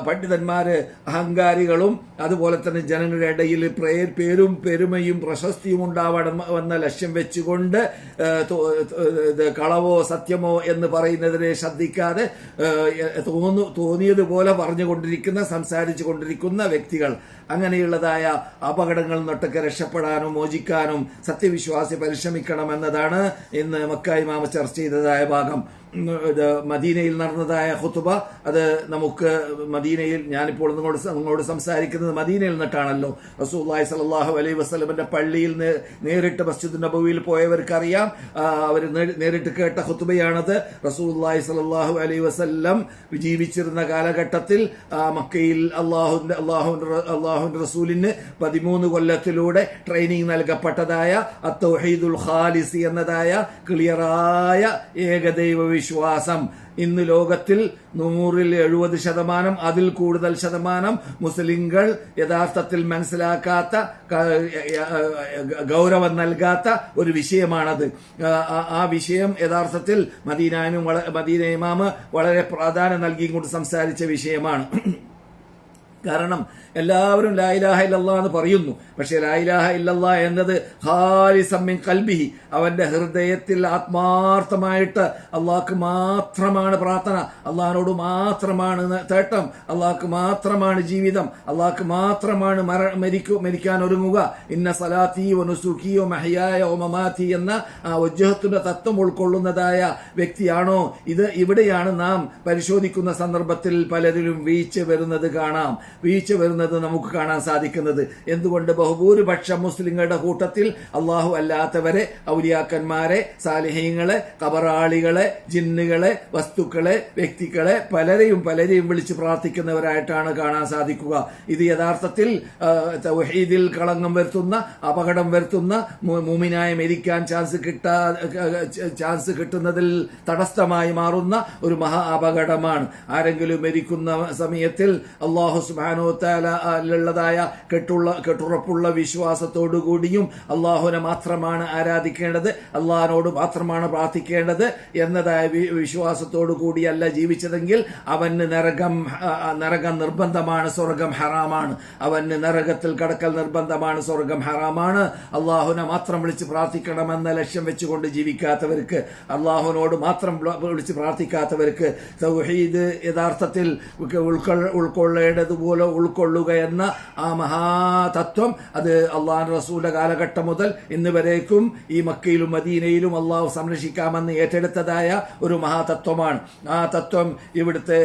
പണ്ഡിതന്മാര് അഹങ്കാരികളും അതുപോലെ തന്നെ ജനങ്ങളുടെ ഇടയിൽ പ്രേ- പേരും പെരുമയും പ്രശസ്തിയും ഉണ്ടാവണം എന്ന ലക്ഷ്യം വെച്ചുകൊണ്ട് കളവോ സത്യമോ എന്ന് പറയുന്നതിനെ ശ്രദ്ധിക്കാതെ തോന്നു തോന്നിയതുപോലെ പറഞ്ഞുകൊണ്ടിരിക്കുന്ന സംസാരിച്ചു കൊണ്ടിരിക്കുന്ന വ്യക്തികൾ. അങ്ങനെയുള്ളതായ അപകടങ്ങളിൽ നിന്നൊട്ടൊക്കെ രക്ഷപ്പെടാനും മോചിക്കാനും സത്യവിശ്വാസി പരിശ്രമിക്കണം എന്നതാണ് ഇന്ന് മക്കായി മാമ ചർച്ച ചെയ്തതായ ഭാഗം. ഇത് മദീനയിൽ നടന്നതായ ഹുത്തുബ അത് നമുക്ക് മദീനയിൽ ഞാനിപ്പോൾ നിങ്ങളോട് നിങ്ങളോട് സംസാരിക്കുന്നത് മദീനയിൽ നിന്നിട്ടാണല്ലോ. റസൂല്ലായി സലാഹു അലൈഹി വസ്ലമിന്റെ പള്ളിയിൽ നേരിട്ട് മസ്ജിദ് നബവിയിൽ പോയവർക്കറിയാം. അവർ നേരിട്ട് കേട്ട ഹുത്തുബയാണത് റസൂല്ലായി സലാഹു അലൈഹി വസ്ല്ലം ജീവിച്ചിരുന്ന കാലഘട്ടത്തിൽ മക്കയിൽ അള്ളാഹുന്റെ അള്ളാഹു അള്ളാഹുന്റെ റസൂലിന് പതിമൂന്ന് കൊല്ലത്തിലൂടെ ട്രെയിനിങ് നൽകപ്പെട്ടതായ അത്തൗഹീദുൽ ഖാലിസി എന്നതായ ക്ലിയറായ ഏകദൈവ ഇന്ന് ലോകത്തിൽ നൂറിൽ എഴുപത് ശതമാനം അതിൽ കൂടുതൽ ശതമാനം മുസ്ലിങ്ങൾ യഥാർത്ഥത്തിൽ മനസ്സിലാക്കാത്ത ഗൗരവം നൽകാത്ത ഒരു വിഷയമാണത്. ആ വിഷയം യഥാർത്ഥത്തിൽ മദീനാനും മദീന ഇമാമ് വളരെ പ്രാധാന്യം നൽകി കൊണ്ട് സംസാരിച്ച വിഷയമാണ്. കാരണം എല്ലാവരും ലായിലാഹ ഇല്ലല്ലാ എന്ന് പറയുന്നു. പക്ഷെ ലായിലാഹ ഇല്ലല്ലാ എന്നത് ഹാലിസമ്മിൻ കൽബിഹി അവന്റെ ഹൃദയത്തിൽ ആത്മാർത്ഥമായിട്ട് അള്ളാഹ്ക്ക് മാത്രമാണ് പ്രാർത്ഥന അള്ളാഹിനോട് മാത്രമാണ് തേട്ടം അള്ളാഹ്ക്ക് മാത്രമാണ് ജീവിതം അള്ളാഹ്ക്ക് മാത്രമാണ് മര മരിക്കു മരിക്കാൻ ഒരുങ്ങുക. ഇന്ന സലാത്തി വനുസുഖിയോ മഹിയായ ഒമമാത്തി എന്ന ആ ഉജ്ജഹത്തിന്റെ തത്വം ഉൾക്കൊള്ളുന്നതായ വ്യക്തിയാണോ? ഇത് ഇവിടെയാണ് നാം പരിശോധിക്കുന്ന സന്ദർഭത്തിൽ പലരിലും വീഴ്ച വരുന്നത് കാണാം. വീഴ്ച വരുന്നത് നമുക്ക് കാണാൻ സാധിക്കുന്നത്. എന്തുകൊണ്ട് ബഹുഭൂരിപക്ഷം മുസ്ലിങ്ങളുടെ കൂട്ടത്തിൽ അള്ളാഹു അല്ലാത്തവരെ ഔലിയാക്കന്മാരെ സാലിഹ്യങ്ങളെ കബറാളികളെ ജിന്നുകളെ വസ്തുക്കളെ വ്യക്തികളെ പലരെയും പലരെയും വിളിച്ച് പ്രാർത്ഥിക്കുന്നവരായിട്ടാണ് കാണാൻ സാധിക്കുക. ഇത് യഥാർത്ഥത്തിൽ തൗഹീദിൽ കളങ്കം വരുത്തുന്ന അപകടം വരുത്തുന്ന മുമിനായി മരിക്കാൻ ചാൻസ് കിട്ടാ ചാൻസ് കിട്ടുന്നതിൽ തടസ്സമായി മാറുന്ന ഒരു മഹാ അപകടമാണ്. ആരെങ്കിലും മരിക്കുന്ന സമയത്തിൽ അള്ളാഹു സുബാനോ താലുള്ളതായ കെട്ടുള്ള കെട്ടുറപ്പുള്ള വിശ്വാസത്തോടു കൂടിയും അള്ളാഹുവിനെ മാത്രമാണ് ആരാധിക്കേണ്ടത് അള്ളാഹിനോട് മാത്രമാണ് പ്രാർത്ഥിക്കേണ്ടത് എന്നതായ വിശ്വാസത്തോടു കൂടിയല്ല ജീവിച്ചതെങ്കിൽ അവന് നരകം നരകം നിർബന്ധമാണ് സ്വർഗം ഹറാമാണ്. അവന് നരകത്തിൽ കടക്കൽ നിർബന്ധമാണ് സ്വർഗം ഹറാമാണ്. അള്ളാഹുനെ മാത്രം വിളിച്ച് പ്രാർത്ഥിക്കണമെന്ന ലക്ഷ്യം വെച്ചുകൊണ്ട് ജീവിക്കാത്തവർക്ക് അള്ളാഹുവിനോട് മാത്രം വിള- വിളിച്ച് പ്രാർത്ഥിക്കാത്തവർക്ക് തൗഹീദ് യഥാർത്ഥത്തിൽ ഉൾക്കൊള്ള- ഉൾക്കൊള്ളേണ്ടത് വേണ്ടതുപോലെ ഉൾക്കൊള്ളുക എന്ന ആ മഹാതത്വം അത് അള്ളാഹു റസൂലിന്റെ കാലഘട്ടം മുതൽ ഇന്ന് വരേക്കും ഈ മക്കയിലും മദീനയിലും അള്ളാഹു സംരക്ഷിക്കാമെന്ന് ഏറ്റെടുത്തതായ ഒരു മഹാതത്വമാണ്. ആ തത്വം ഇവിടുത്തെ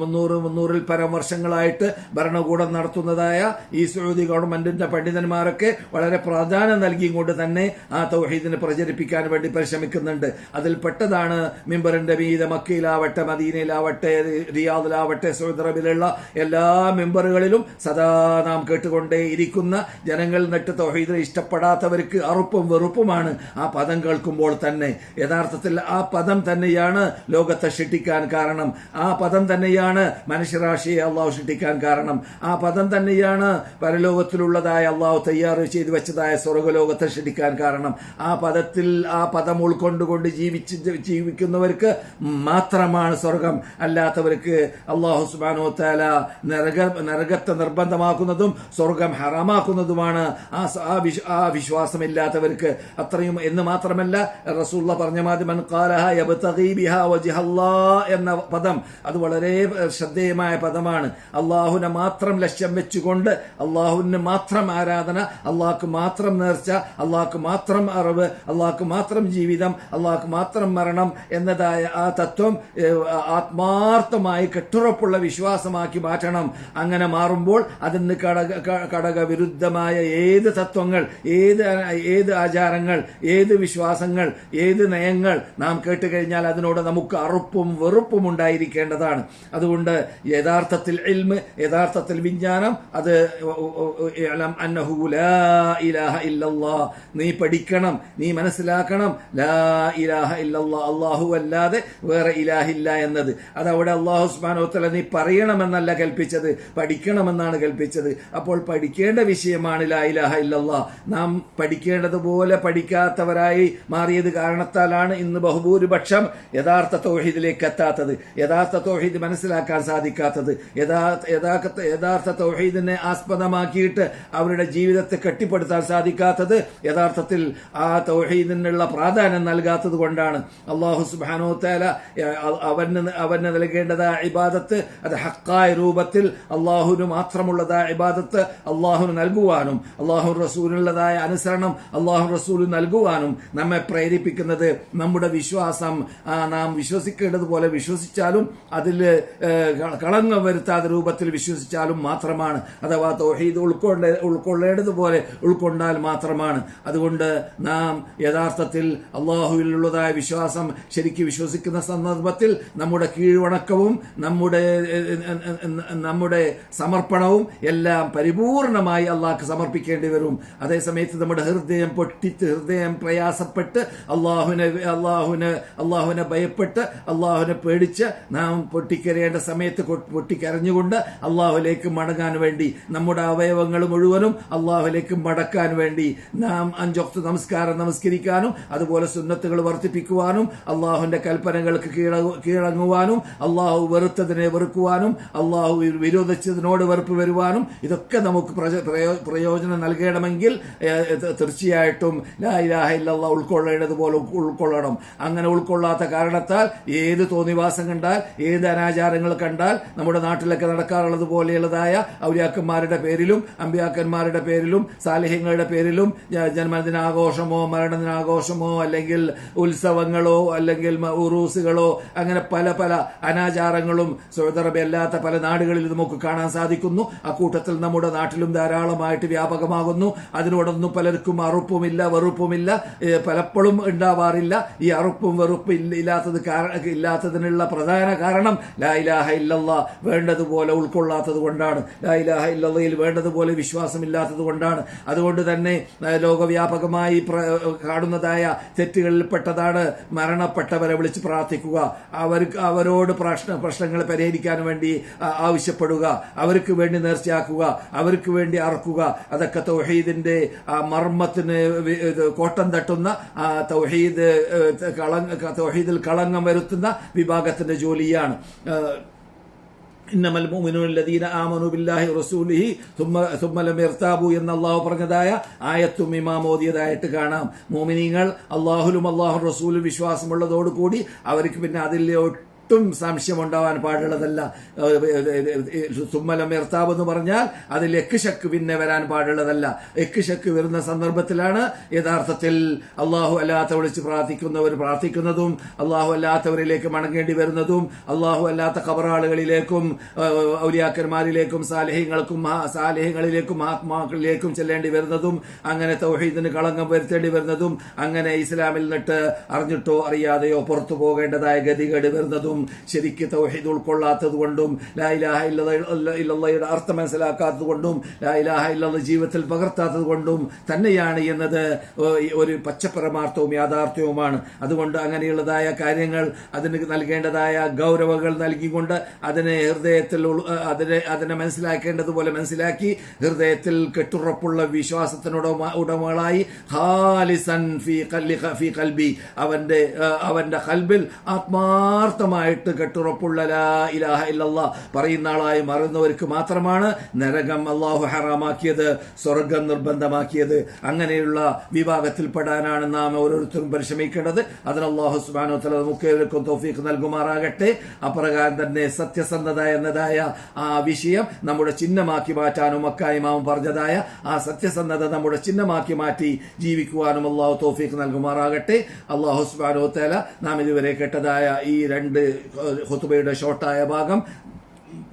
മുന്നൂറ് മുന്നൂറിൽ പരം വർഷങ്ങളായിട്ട് ഭരണകൂടം നടത്തുന്നതായ ഈ സൗദി ഗവൺമെന്റിന്റെ പണ്ഡിതന്മാരൊക്കെ വളരെ പ്രാധാന്യം നൽകിയും തന്നെ ആ തൗഹീദിനെ പ്രചരിപ്പിക്കാൻ വേണ്ടി പരിശ്രമിക്കുന്നുണ്ട്. അതിൽ പെട്ടതാണ് മിമ്പറിന്റെ മീത മക്കയിലാവട്ടെ മദീനയിലാവട്ടെ റിയാദിലാവട്ടെ സൗദി അറബിലുള്ള എല്ലാ മെമ്പറുകളിലും സദാ നാം കേട്ടുകൊണ്ടേ ഇരിക്കുന്ന ജനങ്ങൾ നട്ട് തൊഹീദ് ഇഷ്ടപ്പെടാത്തവർക്ക് അറുപ്പും വെറുപ്പുമാണ് ആ പദം കേൾക്കുമ്പോൾ തന്നെ. യഥാർത്ഥത്തിൽ ആ പദം തന്നെയാണ് ലോകത്തെ ഷിട്ടിക്കാൻ കാരണം. ആ പദം തന്നെയാണ് മനുഷ്യരാശിയെ അള്ളാഹു ഷിട്ടിക്കാൻ കാരണം. ആ പദം തന്നെയാണ് പരലോകത്തിലുള്ളതായ അള്ളാഹു തയ്യാർ ചെയ്തു വെച്ചതായ സ്വർഗലോകത്തെ ഷിട്ടിക്കാൻ കാരണം. ആ പദത്തിൽ ആ പദം ഉൾക്കൊണ്ടുകൊണ്ട് ജീവിച്ച് ജീവിക്കുന്നവർക്ക് മാത്രമാണ് സ്വർഗം അല്ലാത്തവർക്ക് അള്ളാഹു സുബാനോ താല നരക നരകത്തെ നിർബന്ധമാക്കുന്നതും സ്വർഗം ഹറാമാക്കുന്നതുമാണ്. ആ ആ വിശ്വ- ആ വിശ്വാസമില്ലാത്തവർക്ക് അത്രയും എന്ന് മാത്രമല്ല റസൂള്ള പറഞ്ഞ മാതിരി എന്ന പദം അത് വളരെ ശ്രദ്ധേയമായ പദമാണ്. അള്ളാഹുവിനെ മാത്രം ലക്ഷ്യം വെച്ചുകൊണ്ട് അള്ളാഹുവിന് മാത്രം ആരാധന അള്ളാഹ്ക്ക് മാത്രം നേർച്ച അള്ളാഹ്ക്ക് മാത്രം അറിവ് അള്ളാഹ്ക്ക് മാത്രം ജീവിതം അള്ളാഹ്ക്ക് മാത്രം മരണം എന്നതായ ആ തത്വം ആത്മാർത്ഥമായി കെട്ടുറപ്പുള്ള വിശ്വാസമാക്കി മാറ്റണം. അങ്ങനെ മാറുമ്പോൾ അതിന് കടക വിരുദ്ധമായ ഏത് തത്വങ്ങൾ ഏത് ഏത് ആചാരങ്ങൾ ഏത് വിശ്വാസങ്ങൾ ഏത് നയങ്ങൾ നാം കേട്ടുകഴിഞ്ഞാൽ അതിനോട് നമുക്ക് അറുപ്പും വെറുപ്പും ഉണ്ടായിരിക്കേണ്ടതാണ്. അതുകൊണ്ട് യഥാർത്ഥത്തിൽ ഇൽമ് യഥാർത്ഥത്തിൽ വിജ്ഞാനം അത് നീ പഠിക്കണം നീ മനസ്സിലാക്കണം. ലാ ഇലാഹ അല്ലാഹു അല്ലാതെ വേറെ ഇലാഹില്ല എന്നത്. അത് അവിടെ അള്ളാഹു സുബ്ഹാനഹു നീ പറയണമെന്നല്ല കൽപ്പിച്ചത്. പഠിക്കണമെന്നാണ് കൽപ്പിച്ചത്. അപ്പോൾ പഠിക്കേണ്ട വിഷയമാണ് ലാ ഇലാഹ ഇല്ലല്ലാ നാം പഠിക്കേണ്ടതുപോലെ പഠിക്കാത്തവരായി മാറിയത് കാരണത്താലാണ് ഇന്ന് ബഹുഭൂരിപക്ഷം യഥാർത്ഥ തൗഹീദിലേക്ക് എത്താത്തത്. യഥാർത്ഥ തൗഹീദ് മനസ്സിലാക്കാൻ സാധിക്കാത്തത്. യഥാർത്ഥ തൗഹീദിനെ ആസ്പദമാക്കിയിട്ട് അവരുടെ ജീവിതത്തെ കെട്ടിപ്പടുത്താൻ സാധിക്കാത്തത് യഥാർത്ഥത്തിൽ ആ തൗഹീദിനുള്ള പ്രാധാന്യം നൽകാത്തത് കൊണ്ടാണ്. അള്ളാഹു സുബാനോ തേല അവന് അവന് നൽകേണ്ടതായ ഇബാദത്ത് അത് ഹക്കായ രൂപത്തിൽ അള്ളാഹുവിന് മാത്രമുള്ളതായ ഇബാദത്ത് അള്ളാഹുന് നൽകുവാനും അള്ളാഹു റസൂലിനുള്ളതായ അനുസരണം അള്ളാഹു റസൂൽ നൽകുവാനും നമ്മെ പ്രേരിപ്പിക്കുന്നത് നമ്മുടെ വിശ്വാസം. നാം വിശ്വസിക്കേണ്ടതുപോലെ വിശ്വസിച്ചാലും അതിൽ കളങ്കം വരുത്താത്ത രൂപത്തിൽ വിശ്വസിച്ചാലും മാത്രമാണ്. അഥവാ തോഹീദ് ഉൾക്കൊള്ള ഉൾക്കൊള്ളേണ്ടതുപോലെ ഉൾക്കൊണ്ടാൽ മാത്രമാണ്. അതുകൊണ്ട് നാം യഥാർത്ഥത്തിൽ അള്ളാഹുവിലുള്ളതായ വിശ്വാസം ശരിക്കും വിശ്വസിക്കുന്ന സന്ദർഭത്തിൽ നമ്മുടെ കീഴ്വണക്കവും നമ്മുടെ ഏഹ്, നമ്മുടെ സമർപ്പണവും എല്ലാം പരിപൂർണമായി അള്ളാഹ്ക്ക് സമർപ്പിക്കേണ്ടി വരും. അതേസമയത്ത് നമ്മുടെ ഹൃദയം പൊട്ടിച്ച് ഹൃദയം പ്രയാസപ്പെട്ട് അള്ളാഹുവിനെ അള്ളാഹുവിന് അള്ളാഹുവിനെ ഭയപ്പെട്ട് അള്ളാഹുവിനെ പേടിച്ച് നാം പൊട്ടിക്കരയേണ്ട സമയത്ത് പൊട്ടിക്കരഞ്ഞുകൊണ്ട് അള്ളാഹുലേക്ക് മടങ്ങാൻ വേണ്ടി നമ്മുടെ അവയവങ്ങൾ മുഴുവനും അള്ളാഹുലേക്ക് മടക്കാൻ വേണ്ടി നാം അഞ്ചൊക്ത് നമസ്കാരം നമസ്കരിക്കാനും അതുപോലെ സുന്നത്തുകൾ വർദ്ധിപ്പിക്കുവാനും അള്ളാഹുവിന്റെ കൽപ്പനകൾക്ക് കീഴ- കീഴങ്ങുവാനും അള്ളാഹു വെറുത്തതിനെ വെറുക്കുവാനും അള്ളാഹു വിരോധിച്ചതിനോട് വെറുപ്പ് വരുവാനും ഇതൊക്കെ നമുക്ക് പ്രയോജനം നൽകണമെങ്കിൽ തീർച്ചയായിട്ടും ലാ ഇലാഹ ഇല്ലല്ലാ ഉൾക്കൊള്ളേണ്ടതുപോലെ ഉൾക്കൊള്ളണം. അങ്ങനെ ഉൾക്കൊള്ളാത്ത കാരണത്താൽ ഏത് തോന്നിവാസം കണ്ടാൽ ഏത് അനാചാരങ്ങൾ കണ്ടാൽ നമ്മുടെ നാട്ടിലൊക്കെ നടക്കാറുള്ളത് പോലെയുള്ളതായ ഔര്യാക്കന്മാരുടെ പേരിലും അമ്പിയാക്കന്മാരുടെ പേരിലും സാലിഹ്യങ്ങളുടെ പേരിലും ജന്മദിനാഘോഷമോ മരണദിനാഘോഷമോ അല്ലെങ്കിൽ ഉത്സവങ്ങളോ അല്ലെങ്കിൽ ഉറൂസുകളോ അങ്ങനെ പല പല അനാചാരങ്ങളും സൗദി അറേബ്യ അല്ലാത്ത പല നാടുകളിൽ നമുക്ക് കാണാൻ സാധിക്കുന്നു. അക്കൂട്ടത്തിൽ നമ്മുടെ നാട്ടിലും ധാരാളമായിട്ട് വ്യാപകമാകുന്നു. അതിനോടൊന്നും പലർക്കും അറുപ്പുമില്ല വെറുപ്പുമില്ല പലപ്പോഴും ഉണ്ടാവാറില്ല. ഈ അറുപ്പും വെറുപ്പും ഇല്ല- ഇല്ലാത്തത് ഇല്ലാത്തതിനുള്ള പ്രധാന കാരണം ലായിലാഹ ഇല്ലല്ലാ വേണ്ടതുപോലെ ഉൾക്കൊള്ളാത്തത് കൊണ്ടാണ്. ലായിലാഹ ഇല്ലയിൽ വേണ്ടതുപോലെ വിശ്വാസമില്ലാത്തത് കൊണ്ടാണ്. അതുകൊണ്ട് തന്നെ ലോകവ്യാപകമായി കാണുന്നതായ കാണുന്നതായ തെറ്റുകളിൽപ്പെട്ടതാണ് മരണപ്പെട്ടവരെ വിളിച്ച് പ്രാർത്ഥിക്കുക. അവർക്ക് അവരോട് പ്രശ്ന പ്രശ്നങ്ങൾ പരിഹരിക്കാൻ വേണ്ടി ആ, കൊടുക്കുക അവർക്ക് വേണ്ടി നേർച്ചയാക്കുക അവർക്ക് വേണ്ടി അറക്കുക. അതൊക്കെ തൗഹീദിന്റെ ആ മർമ്മത്തിന് കോട്ടം തട്ടുന്ന ആ തൗഹീദ് തൗഹീദിൽ കളങ്കം വരുത്തുന്ന വിഭാഗത്തിന്റെ ജോലിയാണ്. ഇന്നമൽ മുഅ്മിനൂല്ലദീന ആമനു ബില്ലാഹി റസൂലിഹി പറഞ്ഞതായ ആയത്തും ഇമാം ഓതിയതായിട്ട് കാണാം. മുഅ്മിനീങ്ങൾ അല്ലാഹുലും അല്ലാഹു റസൂലും വിശ്വാസമുള്ളതോടുകൂടി അവർക്ക് പിന്നെ അതിലെ ഒട്ടും സംശയമുണ്ടാവാൻ പാടുള്ളതല്ല. തുമ്മലം എർത്താവ് എന്ന് പറഞ്ഞാൽ അതിൽ എക്ക് ശക്ക് പിന്നെ വരാൻ പാടുള്ളതല്ല. എക്ക് ശക്ക് വരുന്ന സന്ദർഭത്തിലാണ് യഥാർത്ഥത്തിൽ അള്ളാഹു അല്ലാത്ത വിളിച്ച് പ്രാർത്ഥിക്കുന്നവർ പ്രാർത്ഥിക്കുന്നതും അള്ളാഹു അല്ലാത്തവരിലേക്ക് മടങ്ങേണ്ടി വരുന്നതും അള്ളാഹു അല്ലാത്ത കബറാളുകളിലേക്കും ഔലിയാക്കന്മാരിലേക്കും സാലേഹ്യങ്ങൾക്കും സാലേഹ്യങ്ങളിലേക്കും മഹാത്മാക്കളിലേക്കും ചെല്ലേണ്ടി വരുന്നതും അങ്ങനെ തൗഹീദിന് കളങ്കം വരുത്തേണ്ടി വരുന്നതും അങ്ങനെ ഇസ്ലാമിൽ നിന്നിട്ട് അറിഞ്ഞിട്ടോ അറിയാതെയോ പുറത്തു പോകേണ്ടതായ ഗതികേട് വരുന്നതും ശരിക്ക് തൗഹീദ് ഉൾക്കൊള്ളാത്തത് കൊണ്ടും ലായിലാഹ ഇല്ലയുടെ അർത്ഥം മനസ്സിലാക്കാത്തത് കൊണ്ടും ലായിലാഹ ഇല്ലത് ജീവിതത്തിൽ പകർത്താത്തത് കൊണ്ടും തന്നെയാണ് എന്നത് ഒരു പച്ചപ്പരമാർത്ഥവും യാഥാർത്ഥ്യവുമാണ്. അതുകൊണ്ട് അങ്ങനെയുള്ളതായ കാര്യങ്ങൾ അതിന് നൽകേണ്ടതായ ഗൗരവങ്ങൾ നൽകിക്കൊണ്ട് അതിനെ ഹൃദയത്തിൽ അതിനെ അതിനെ മനസ്സിലാക്കേണ്ടതുപോലെ മനസ്സിലാക്കി ഹൃദയത്തിൽ കെട്ടുറപ്പുള്ള വിശ്വാസത്തിനോട് ഉടമകളായി ഹാലിസൻ ഫി ഫി കൽബി അവന്റെ അവന്റെ കൽബിൽ ആത്മാർത്ഥമായിട്ട് കെട്ടുറപ്പുള്ള ലാ ഇലാഹ ഇല്ലല്ലാ പറയുന്ന ആളായി മാറുന്നവർക്ക് മാത്രമാണ് നരകം അള്ളാഹു ഹറാമാക്കിയത് സ്വർഗം നിർബന്ധമാക്കിയത്. അങ്ങനെയുള്ള വിഭാഗത്തിൽപ്പെടാനാണ് നാം ഓരോരുത്തരും പരിശ്രമിക്കേണ്ടത്. അതിന് അള്ളാഹു സുബാനോ തല നമുക്കേവർക്കും തോഫീക്ക് നൽകുമാറാകട്ടെ. അപ്രകാരം തന്നെ സത്യസന്ധത എന്നതായ ആ വിഷയം നമ്മുടെ ചിഹ്നമാക്കി മാറ്റാനും അക്കായ്മാവും പറഞ്ഞതായ ആ സത്യസന്ധത നമ്മുടെ ചിഹ്നമാക്കി മാറ്റി ജീവിക്കുവാനും അള്ളാഹു തോഫീക്ക് നൽകുമാറാകട്ടെ. അള്ളാഹു സുബാനോ തല നാം ഇതുവരെ കേട്ടതായ ഈ രണ്ട് ഹുത്തുബയുടെ ഷോർട്ടായ ഭാഗം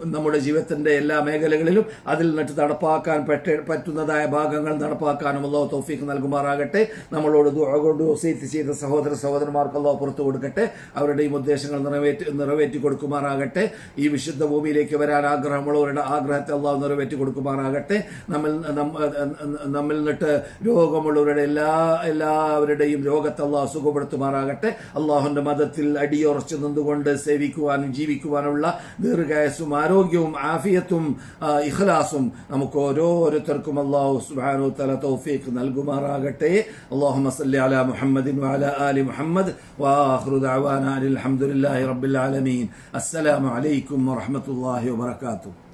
നമ്മുടെ ജീവിതത്തിന്റെ എല്ലാ മേഖലകളിലും അതിൽ നിന്നിട്ട് നടപ്പാക്കാൻ പറ്റ പറ്റുന്നതായ ഭാഗങ്ങൾ നടപ്പാക്കാനും അള്ളാഹു തോഫീക്ക് നൽകുമാറാകട്ടെ. നമ്മളോട് കൊണ്ട് സീറ്റ് ചെയ്ത സഹോദര സഹോദരന്മാർക്ക് പുറത്തു കൊടുക്കട്ടെ. ഈ ഉദ്ദേശങ്ങൾ നിറവേറ്റി നിറവേറ്റി കൊടുക്കുമാറാകട്ടെ. ഈ വിശുദ്ധ ഭൂമിയിലേക്ക് വരാൻ ആഗ്രഹമുള്ളവരുടെ ആഗ്രഹത്തെ അള്ളാഹു നിറവേറ്റി കൊടുക്കുമാറാകട്ടെ. നമ്മൾ നമ്മിൽ നിന്നിട്ട് രോഗമുള്ളവരുടെ എല്ലാ എല്ലാവരുടെയും രോഗത്തെ അള്ളാഹു സുഖപ്പെടുത്തുമാറാകട്ടെ. അള്ളാഹുന്റെ മതത്തിൽ അടിയുറച്ചു നിന്നുകൊണ്ട് സേവിക്കുവാനും ജീവിക്കുവാനുള്ള ദീർഘായസും ആരോഗ്യവും ആഫിയത്തും ഇഖ്ലാസും നമുക്ക് ഓരോരുത്തർക്കും അള്ളാഹു സുബ്ഹാനഹു തആല തൗഫീഖ് നൽകുമാറാകട്ടെ. അല്ലാഹുമ്മ സല്ലി അലാ മുഹമ്മദിൻ വഅലാ ആലി മുഹമ്മദ്. വആഖിറു ദഅവാനാ അൽഹംദുലില്ലാഹി റബ്ബിൽ ആലമീൻ. അസ്സലാമു അലൈക്കും വറഹ്മത്തുള്ളാഹി വബറകാതുഹു.